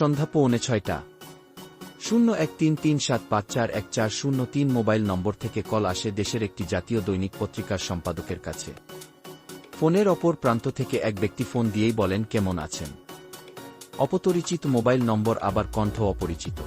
সন্ধ্যা পৌনে ছয়টা। শূন্য এক তিন তিন সাত পাঁচ চার এক চার শূন্য তিন মোবাইল নম্বর থেকে কল আসে দেশের একটি জাতীয় দৈনিক পত্রিকার সম্পাদকের কাছে। ফোনের অপর প্রান্ত থেকে এক ব্যক্তি ফোন দিয়েই বলেন, কেমন আছেন? অপতরিচিত মোবাইল নম্বর আবার কণ্ঠ অপরিচিত।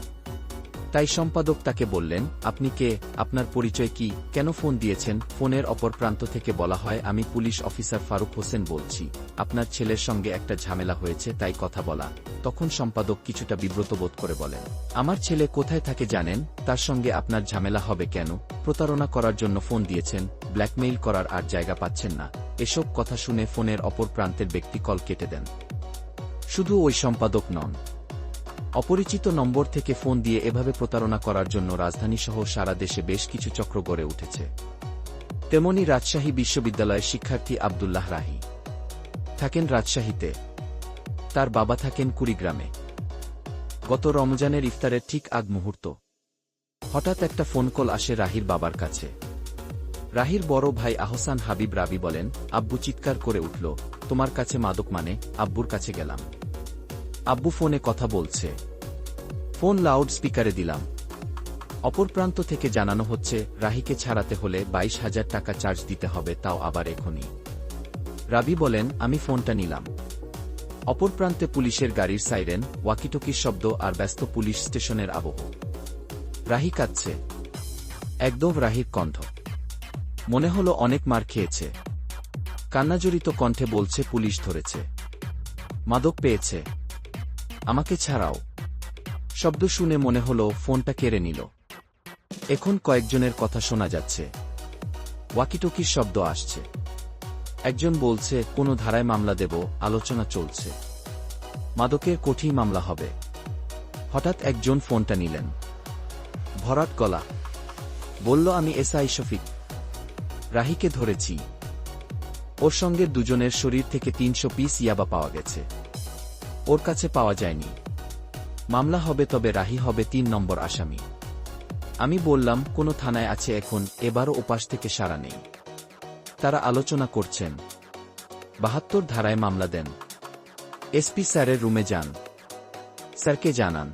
তাই সম্পাদক তাকে বললেন, আপনি কে? আপনার পরিচয় কি? কেন ফোন দিয়েছেন? ফোনের অপর প্রান্ত থেকে বলা হয়, আমি পুলিশ অফিসার ফারুক হোসেন বলছি। আপনার ছেলের সঙ্গে একটা ঝামেলা হয়েছে, তাই কথা বলা। তখন সম্পাদক কিছুটা বিব্রত বোধ করে বলেন, আমার ছেলে কোথায় থাকে জানেন? তার সঙ্গে আপনার ঝামেলা হবে কেন? প্রতারণা করার জন্য ফোন দিয়েছেন, ব্ল্যাকমেইল করার আর জায়গা পাচ্ছেন না। এসব কথা শুনে ফোনের অপর প্রান্তের ব্যক্তি কল কেটে দেন। শুধু ওই সম্পাদক নন অপরিচিত নম্বর থেকে ফোন দিয়ে এভাবে প্রতারণা করার জন্য রাজধানীসহ সারা দেশে বেশ কিছু চক্র গড়ে উঠেছে। তেমনি রাজশাহী বিশ্ববিদ্যালয়ের শিক্ষার্থী আবদুল্লাহ রাহি থাকেন রাজশাহীতে। তার বাবা থাকেন কুড়িগ্রামে। গত রমজানের ইফতারের ঠিক আগ মুহূর্ত। হঠাৎ একটা ফোন কল আসে রাহির বাবার কাছে। রাহির বড় ভাই আহসান হাবিব রাবি বলেন, আব্বু চিৎকার করে উঠল, তোমার কাছে মাদক মানে আব্বুর কাছে গেলাম। আব্বু ফোনে কথা বলছে। ফোন লাউড স্পিকারে দিলাম। অপর প্রান্ত থেকে জানানো হচ্ছে, রাহিকে ছাড়াতে হলে বাইশ হাজার টাকা চার্জ দিতে হবে, তাও আবার এখনই। রাবি বলেন, আমি ফোনটা নিলাম। অপর প্রান্তে পুলিশের গাড়ির সাইরেন, ওয়াকিটকির শব্দ আর ব্যস্ত পুলিশ স্টেশনের আবহ। রাহি কাঁদছে। একদম রাহির কণ্ঠ। মনে হলো অনেক মার খেয়েছে। কান্নাজড়িত কণ্ঠে বলছে, পুলিশ ধরেছে। মাদক পেয়েছে। আমাকে ছাড়াও। শব্দ শুনে মনে হলো ফোনটা কেড়ে নিল। এখন কয়েকজনের কথা শোনা যাচ্ছে। ওয়াকিটকির শব্দ আসছে। একজন বলছে, কোনো ধারায় মামলা দেব, আলোচনা চলছে। মাদকের কঠিন মামলা হবে। হঠাৎ একজন ফোনটা নিলেন। ভরাট গলা। বলল, আমি এসআই শফিক। রাহিকে ধরেছি। ওর সঙ্গে দুজনের শরীর থেকে তিনশো পিস ইয়াবা পাওয়া গেছে। ওর কাছে পাওয়া যায়নি। মামলা হবে তবে রাহি হবে তিন নম্বর আসামি। আমি বললাম, কোন থানায় আছে এখন, এবারও ওপাশ থেকে সারা নেই। তারা আলোচনা করছেন। বাহাত্তর ধারায় মামলা দেন। এসপি স্যারের রুমে যান। স্যারকে জানান।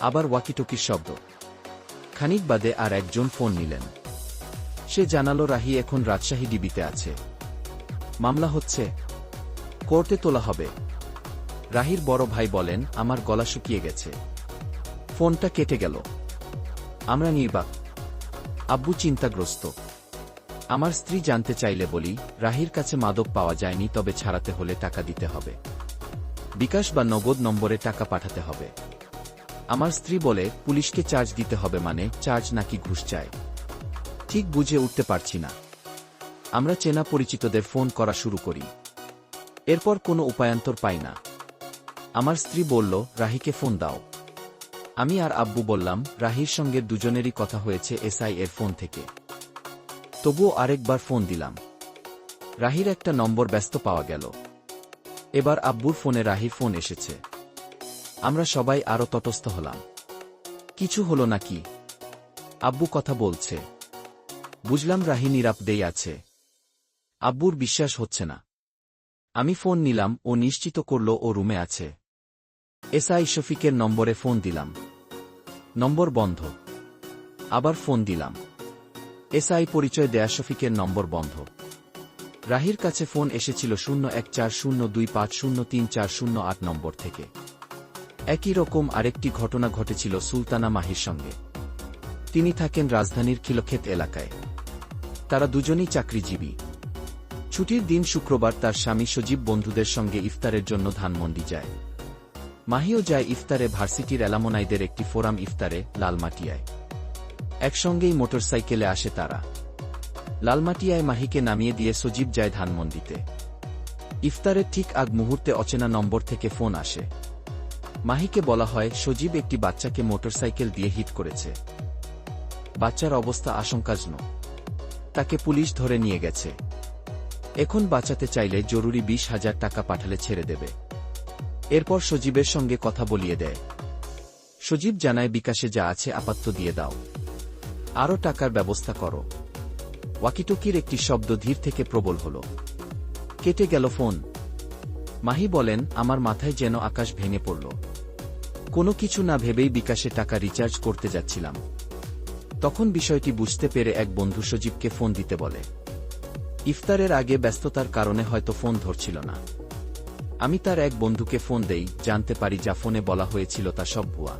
আবার ওয়াকিটকির শব্দ। খানিক বাদে আর একজন ফোন নিলেন। সে জানালো, রাহি এখন রাজশাহী ডিবিতে আছে। মামলা হচ্ছে। কোর্টে তোলা হবে। রাহির বড় ভাই বলেন, আমার গলা শুকিয়ে গেছে। ফোনটা কেটে গেল। আমরা নির্বাক। আব্বু চিন্তাগ্রস্ত। আমার স্ত্রী জানতে চাইলে বলি, রাহির কাছে মাদক পাওয়া যায়নি, তবে ছাড়াতে হলে টাকা দিতে হবে। বিকাশ বা নগদ নম্বরে টাকা পাঠাতে হবে। আমার স্ত্রী বলে, পুলিশকে চার্জ দিতে হবে মানে চার্জ নাকি ঘুষ চায় ঠিক বুঝে উঠতে পারছি না। আমরা চেনা পরিচিতদের ফোন করা শুরু করি। এরপর কোনো উপায়ান্তর পাই না। আমার স্ত্রী বলল, রাহিকে ফোন দাও। আমি আর আব্বু বললাম, রাহির সঙ্গে দুজনেরই কথা হয়েছে এসআই এর ফোন থেকে। তবুও আরেকবার ফোন দিলাম। রাহির একটা নম্বর ব্যস্ত পাওয়া গেল। এবার আব্বুর ফোনে রাহির ফোন এসেছে। আমরা সবাই আরও তটস্থ হলাম। কিছু হলো নাকি? আব্বু কথা বলছে। বুঝলাম রাহি নিরাপদেই আছে। আব্বুর বিশ্বাস হচ্ছে না। আমি ফোন নিলাম, ও নিশ্চিত করল ও রুমে আছে। এসআই শফিকের নম্বরে ফোন দিলাম। নম্বর বন্ধ। আবার ফোন দিলাম। এসআই পরিচয় দেয়া শফিকের নম্বর বন্ধ। রাহির কাছে ফোন এসেছিল শূন্য এক চার শূন্য দুই পাঁচ শূন্য তিন চার শূন্য আট নম্বর থেকে। একই রকম আরেকটি ঘটনা ঘটেছিল সুলতানা মাহির সঙ্গে। তিনি থাকেন রাজধানীর খিলক্ষেত এলাকায়। তারা দুজনই চাকরিজীবী। ছুটির দিন শুক্রবার তার স্বামী সজীব বন্ধুদের সঙ্গে ইফতারের জন্য ধানমন্ডি যায়। মাহিও যায় ইফতারে ভার্সিটির এলামোনাইদের একটি ফোরাম ইফতারে লালমাটিয়ায়। একসঙ্গেই মোটরসাইকেলে আসে তারা। লালমাটিয়ায় মাহিকে নামিয়ে দিয়ে সজীব যায় ধানমন্ডিতে। ইফতারের ঠিক আগ মুহূর্তে অচেনা নম্বর থেকে ফোন আসে। মাহিকে বলা হয়, সজীব একটি বাচ্চাকে মোটরসাইকেল দিয়ে হিট করেছে। বাচ্চার অবস্থা আশঙ্কাজনক। তাকে পুলিশ ধরে নিয়ে গেছে। এখন বাঁচাতে চাইলে জরুরি বিশ হাজার টাকা পাঠালে ছেড়ে দেবে। এরপর সজীবের সঙ্গে কথা বলিয়ে দেয়। সজীব জানায়, বিকাশে যা আছে আপাত্ত দিয়ে দাও। আরও টাকার ব্যবস্থা করো। ওয়াকিটকির একটি শব্দ ধীর থেকে প্রবল হল। কেটে গেল ফোন। মাহি বলেন, আমার মাথায় যেন আকাশ ভেঙে পড়ল। কোনো কিছু না ভেবেই বিকাশে টাকা রিচার্জ করতে যাচ্ছিলাম। তখন বিষয়টি বুঝতে পেরে এক বন্ধু সজীবকে ফোন দিতে বলে, ইফতারের আগে ব্যস্ততার কারণে হয়তো ফোন ধরছিল না। আমি তার এক বন্ধুকে ফোন দেই, জানতে পারি যা ফোনে বলা হয়েছিল তা সব ভুয়া।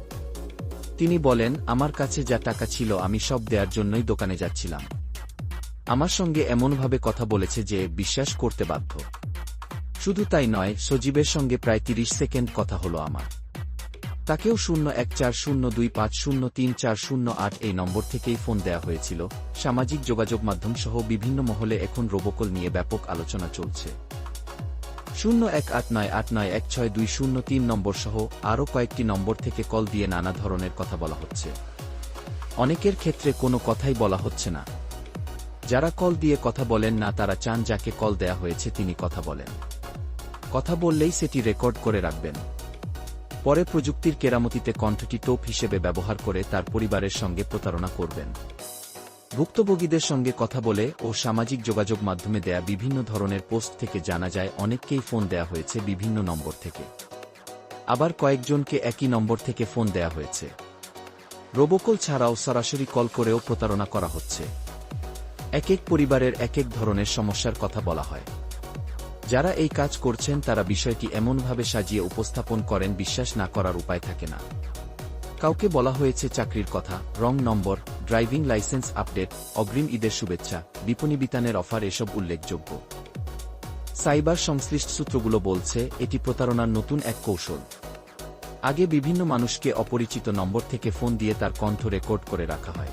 তিনি বলেন, আমার কাছে যা টাকা ছিল আমি সব দেওয়ার জন্যই দোকানে যাচ্ছিলাম। আমার সঙ্গে এমনভাবে কথা বলেছে যে, বিশ্বাস করতে বাধ্য। শুধু তাই নয়, সজীবের সঙ্গে প্রায় তিরিশ সেকেন্ড কথা হলো আমার। তাকেও শূন্য এক চার শূন্য দুই পাঁচ শূন্য তিন চার শূন্য আট এই নম্বর থেকেই ফোন দেয়া হয়েছিল। সামাজিক যোগাযোগ মাধ্যম সহ বিভিন্ন মহলে এখন রোবকল নিয়ে ব্যাপক আলোচনা চলছে। শূন্য এক আট নয় আট নয় এক ছয় দুই শূন্য তিন নম্বর সহ আরও কয়েকটি নম্বর থেকে কল দিয়ে নানা ধরনের কথা বলা হচ্ছে। অনেকের ক্ষেত্রে কোনো কথাই বলা হচ্ছে না। যারা কল দিয়ে কথা বলেন না, তারা চান যাকে কল দেয়া হয়েছে তিনি কথা বলেন। কথা বললেই সেটি রেকর্ড করে রাখবেন। পরে প্রযুক্তির কেরামতিতে কণ্ঠটি টোপ হিসেবে ব্যবহার করে তার পরিবারের সঙ্গে প্রতারণা করবেন। ভুক্তভোগীদের সঙ্গে কথা বলে ও সামাজিক যোগাযোগ মাধ্যমে দেয়া বিভিন্ন ধরনের পোস্ট থেকে জানা যায়, অনেককেই ফোন দেয়া হয়েছে বিভিন্ন নম্বর থেকে। আবার কয়েকজনকে একই নম্বর থেকে ফোন দেয়া হয়েছে। রোবোকল ছাড়াও সরাসরি কল করেও প্রতারণা করা হচ্ছে। এক এক পরিবারের এক এক ধরনের সমস্যার কথা বলা হয়। যারা এই কাজ করছেন, তারা বিষয়টি এমনভাবে সাজিয়ে উপস্থাপন করেন, বিশ্বাস না করার উপায় থাকে না। কাউকে বলা হয়েছে চাকরির কথা, wrong number, driving licence update, অগ্রিম ঈদের শুভেচ্ছা, বিপণী বিতানের অফার এসব উল্লেখযোগ্য। সাইবার সংশ্লিষ্ট সূত্রগুলো বলছে, এটি প্রতারণার নতুন এক কৌশল। আগে বিভিন্ন মানুষকে অপরিচিত নম্বর থেকে ফোন দিয়ে তার কণ্ঠ রেকর্ড করে রাখা হয়।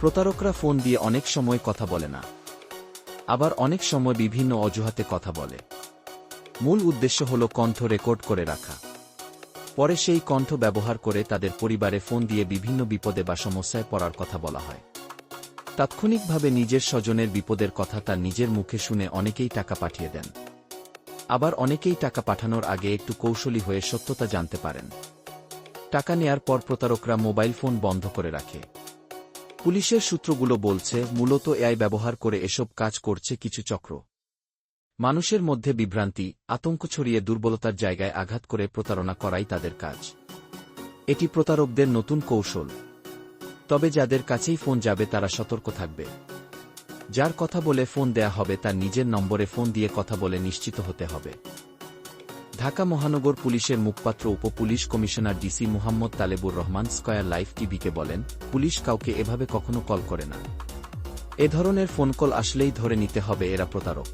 প্রতারকরা ফোন দিয়ে অনেক সময় কথা বলে না। আবার অনেক সময় বিভিন্ন অজুহাতে কথা বলে। মূল উদ্দেশ্য হল কণ্ঠ রেকর্ড করে রাখা। পরে সেই কণ্ঠ ব্যবহার করে তাদের পরিবারে ফোন দিয়ে বিভিন্ন বিপদে বা সমস্যায় পড়ার কথা বলা হয়। তাৎক্ষণিকভাবে নিজের স্বজনের বিপদের কথা তার নিজের মুখে শুনে অনেকেই টাকা পাঠিয়ে দেন। আবার অনেকেই টাকা পাঠানোর আগে একটু কৌশলী হয়ে সত্যতা জানতে পারেন। টাকা নেয়ার পর প্রতারকরা মোবাইল ফোন বন্ধ করে রাখে। পুলিশের সূত্রগুলো বলছে, মূলত এআই ব্যবহার করে এসব কাজ করছে কিছু চক্র। মানুষের মধ্যে বিভ্রান্তি, আতঙ্ক ছড়িয়ে দুর্বলতার জায়গায় আঘাত করে প্রতারণা করাই তাদের কাজ। এটি প্রতারকদের নতুন কৌশল। তবে যাদের কাছেই ফোন যাবে তারা সতর্ক থাকবে। যার কথা বলে ফোন দেয়া হবে তার নিজের নম্বরে ফোন দিয়ে কথা বলে নিশ্চিত হতে হবে। ঢাকা মহানগর পুলিশের মুখপাত্র, উপপুলিশ commissioner DC Muhammad Talebur Rahman square live টিভিকে বলেন, পুলিশ কাউকে এভাবে কখনো কল করে না। এ ধরনের ফোন কল আসলেই ধরে নিতে হবে এরা প্রতারক।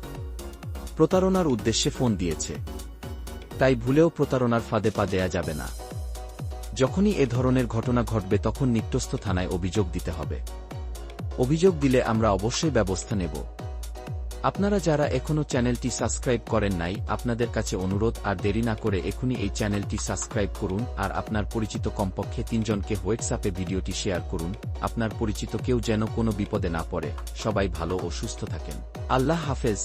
প্রতারণার উদ্দেশ্যে ফোন দিয়েছে। তাই ভুলেও প্রতারণার ফাঁদে পা দেয়া যাবে না। যখনই এ ধরনের ঘটনা ঘটবে তখন নিকটস্থ থানায় অভিযোগ দিতে হবে। অভিযোগ দিলে আমরা অবশ্যই ব্যবস্থা নেব। আপনারা যারা এখনও চ্যানেলটি সাবস্ক্রাইব করেন নাই, আপনাদের কাছে অনুরোধ, আর দেরি না করে এখনই এই চ্যানেলটি সাবস্ক্রাইব করুন, আর আপনার পরিচিত কমপক্ষে তিনজনকে হোয়াটসঅ্যাপে ভিডিওটি শেয়ার করুন, আপনার পরিচিত কেউ যেন কোনো বিপদে না পড়ে। সবাই ভালো ও সুস্থ থাকেন। আল্লাহ হাফেজ।